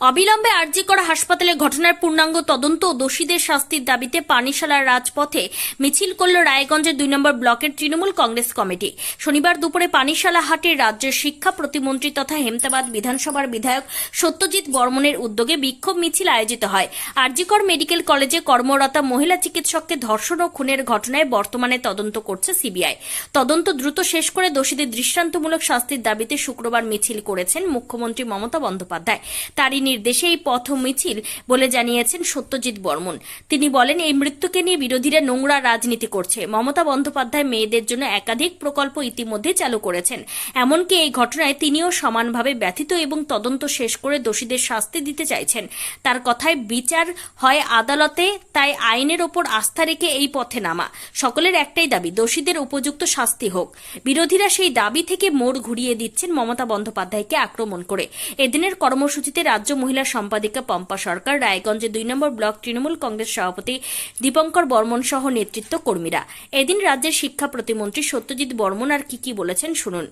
অবিলম্বে আর্জি করা হাসপাতালে ঘটনার পূর্ণাঙ্গ তদন্ত ও দোষীদের শাস্তির দাবিতে পানিশালার রাজপথে মিছিল করল রায়গঞ্জের দুই নম্বর ব্লকের তৃণমূল কংগ্রেস কমিটি। শনিবার দুপুরে পানিশালা হাটে রাজ্যের শিক্ষা প্রতিমন্ত্রী তথা হেমতাবাদ বিধানসভার বিধায়ক সত্যজিৎ বর্মনের উদ্যোগে বিক্ষোভ মিছিল আয়োজিত হয়। আরজিকর মেডিকেল কলেজে কর্মরতা মহিলা চিকিৎসককে ধর্ষণ ও খুনের ঘটনায় বর্তমানে তদন্ত করছে সিবিআই। তদন্ত দ্রুত শেষ করে দোষীদের দৃষ্টান্তমূলক শাস্তির দাবিতে শুক্রবার মিছিল করেছেন মুখ্যমন্ত্রী মমতা বন্দ্যোপাধ্যায়। তারই নির্দেশে এই পথ মিছিল বলে জানিয়েছেন সত্যজিৎ বর্মন। তিনি বলেন, এই মৃত্যুকে নিয়ে বিরোধীরা নোংরা রাজনীতি করছে। মমতা বন্দ্যোপাধ্যায় মেয়েদের জন্য একাধিক প্রকল্প ইতিমধ্যে চালু করেছেন। এমনকি এই ঘটনায় তিনিও সমানভাবে ব্যথিত এবং তদন্ত শেষ করে দোষীদের শাস্তি দিতে চাইছেন। তার কথায়, বিচার হয় আদালতে, তাই আইনের ওপর আস্থা রেখে এই পথে নামা। সকলের একটাই দাবি, দোষীদের উপযুক্ত শাস্তি হোক। বিরোধীরা সেই দাবি থেকে মোড় ঘুরিয়ে দিচ্ছেন মমতা বন্দ্যোপাধ্যায়কে আক্রমণ করে। এদিনের কর্মসূচিতে রাজ্য মহিলা সম্পাদিকা পম্পা সরকার রায়গঞ্জে দুই নম্বর ব্লক তৃণমূল কংগ্রেস সভাপতি দীপঙ্কর বর্মন সহ নেতৃত্ব কর্মীরা। এদিন রাজ্যের শিক্ষা প্রতিমন্ত্রী সত্যজিৎ বর্মন আর কি কি বলেছেন শুনুন।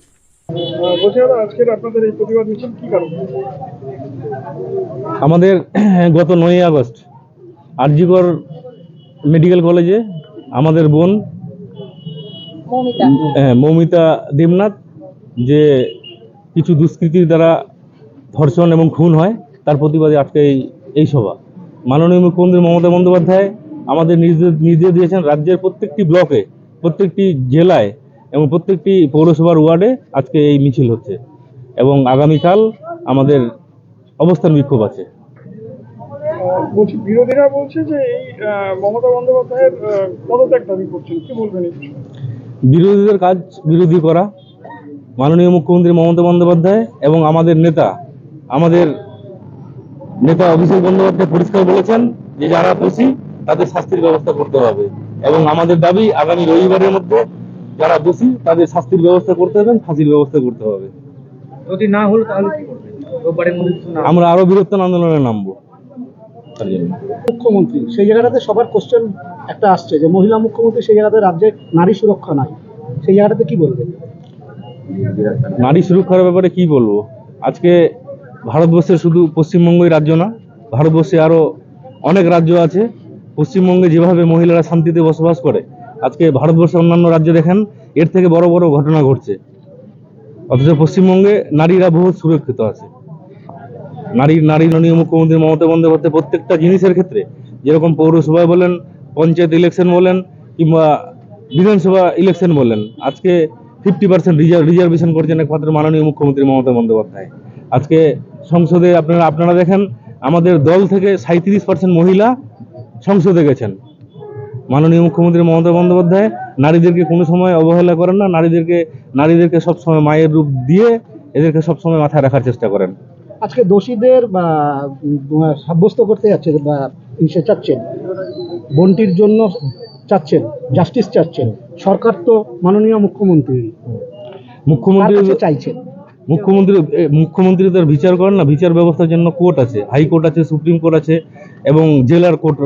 আহ, বলছি দাদা আজকের আপনাদের এই প্রতিবাদ মিছিল কি কারণ আমাদের গত নয়ই আগস্ট আরজিকর মেডিকেল কলেজে আমাদের বোন হ্যাঁ, মৌমিতা দেবনাথ যে কিছু দুষ্কৃতির দ্বারা ধর্ষণ এবং খুন হয় তার প্রতিবাদে আজকে এই এই সভা। মাননীয় মুখ্যমন্ত্রী মমতা বন্দ্যোপাধ্যায় আমাদের নির্দেশ নির্দেশ দিয়েছেন রাজ্যের প্রত্যেকটি ব্লকে প্রত্যেকটি জেলায় এবং প্রত্যেকটি পৌরসভার ওয়ার্ডে আজকে এই মিছিল হচ্ছে এবং আগামীকাল আমাদের অবস্থান বিক্ষোভ আছে। বলছি বিরোধীরা বলছে যে এই মমতা বন্দ্যোপাধ্যায়ের পদত্যাগ দাবি করছেন। কি বলবেন বিরোধীদের কাজ বিরোধী করা। মাননীয় মুখ্যমন্ত্রী মমতা বন্দ্যোপাধ্যায় এবং আমাদের নেতা আমাদের নেতা অভিষেক বন্দ্যোপাধ্যায় পরিষ্কার বলেছেন যে যারা দোষী তাদের শাস্তির ব্যবস্থা করতে হবে। এবং আমাদের দাবি আগামী রবিবারের মধ্যে যারা দোষী তাদের শাস্তির ব্যবস্থা করতে হবে ফাঁসির ব্যবস্থা করতে হবে। যদি না হলো তাহলে কি না আমরা আরও বৃহত্তর আন্দোলনে নামবো। মুখ্যমন্ত্রী সেই জায়গাটাতে সবার কোশ্চেন একটা আসছে যে মহিলা মুখ্যমন্ত্রী সেই জায়গাতে রাজ্যে নারী সুরক্ষা নাই। সেই জায়গাটাতে কি বলবেন নারী সুরক্ষার ব্যাপারে কি বলব? আজকে ভারতবর্ষের শুধু পশ্চিমবঙ্গই রাজ্য না, ভারতবর্ষে আরও অনেক রাজ্য আছে। পশ্চিমবঙ্গে যেভাবে মহিলারা শান্তিতে বসবাস করে, আজকে ভারতবর্ষের অন্যান্য রাজ্য দেখেন, এর থেকে বড় বড় ঘটনা ঘটছে। অথচ পশ্চিমবঙ্গে নারীরা বহু সুরক্ষিত আছে। নারী নারী মাননীয় মুখ্যমন্ত্রী মমতা বন্দ্যোপাধ্যায় প্রত্যেকটা জিনিসের ক্ষেত্রে, যেরকম পৌরসভায় বলেন, পঞ্চায়েত ইলেকশন বলেন, কিংবা বিধানসভা ইলেকশন বলেন, আজকে ফিফটি পার্সেন্ট রিজার্ভ রিজার্ভেশন করছেন একমাত্র মাননীয় মুখ্যমন্ত্রী মমতা বন্দ্যোপাধ্যায়। আজকে সংসদে আপনারা আপনারা দেখেন আমাদের দল থেকে সাঁত্রিশ পার্সেন্ট মহিলা সংসদে গেছেন। মাননীয় মুখ্যমন্ত্রী মমতা বন্দ্যোপাধ্যায় নারীদেরকে কোনো সময় অবহেলা করেন না নারীদেরকে নারীদেরকে সবসময় মায়ের রূপ দিয়ে এদেরকে সবসময় মাথায় রাখার চেষ্টা করেন। আজকে দোষীদের বা সাব্যস্ত করতে যাচ্ছে বা সে চাচ্ছেন বন্টির জন্য চাচ্ছেন জাস্টিস চাচ্ছেন সরকার তো মাননীয় মুখ্যমন্ত্রী। মুখ্যমন্ত্রী চাইছেন। মুখ্যমন্ত্রী মুখ্যমন্ত্রী তার বিচার করেন না বিচার ব্যবস্থার জন্য কোর্ট আছে হাইকোর্ট আছে সুপ্রিম কোর্ট আছে এবং জেলার কোর্ট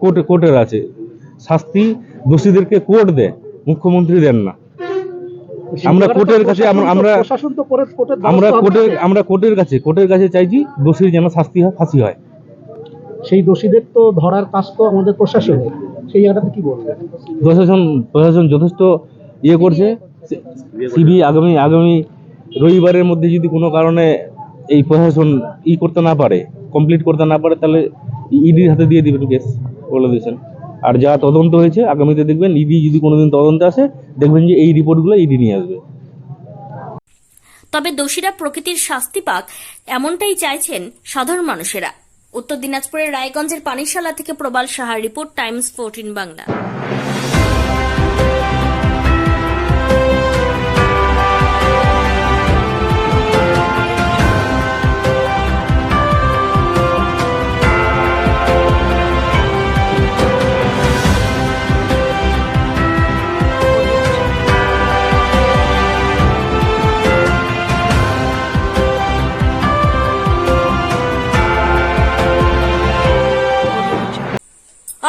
কোর্ট কোর্টের আছে। শাস্তি দোষীদেরকে কোর্ট দেয় মুখ্যমন্ত্রী দেন না। আমরা কোর্টের কাছে আমরা- আমরা কোর্টের আমরা কোর্টের আমরা কোর্টের কাছে কোর্টের কাছে চাইছি দোষীর যেন শাস্তি হয় ফাঁসি হয়। সেই দোষীদের তো ধরার কাজ তো আমাদের প্রশাসনের। সেই জায়গাটাতে কি বলবেন প্রশাসন প্রশাসন যথেষ্ট ইয়ে করছে। সিবি আগামী আগামী রবিবারের মধ্যে যদি কোনো কারণে এই প্রশাসন ই করতে না পারে কমপ্লিট করতে না পারে, তাহলে ইডির হাতে দিয়ে দিবেন কেস বলে দিয়েছেন। আর যা তদন্ত হয়েছে, আগামীতে দেখবেন ইডি যদি কোনোদিন তদন্তে আসে, দেখবেন যে এই রিপোর্টগুলো ইডি নিয়ে আসবে। তবে দোষীরা প্রকৃতির শাস্তি পাক এমনটাই চাইছেন সাধারণ মানুষেরা। উত্তর দিনাজপুরের রায়গঞ্জের পানিশালা থেকে প্রবাল সাহার রিপোর্ট, টাইমস ফোরটিন বাংলা।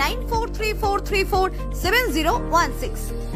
9434347016.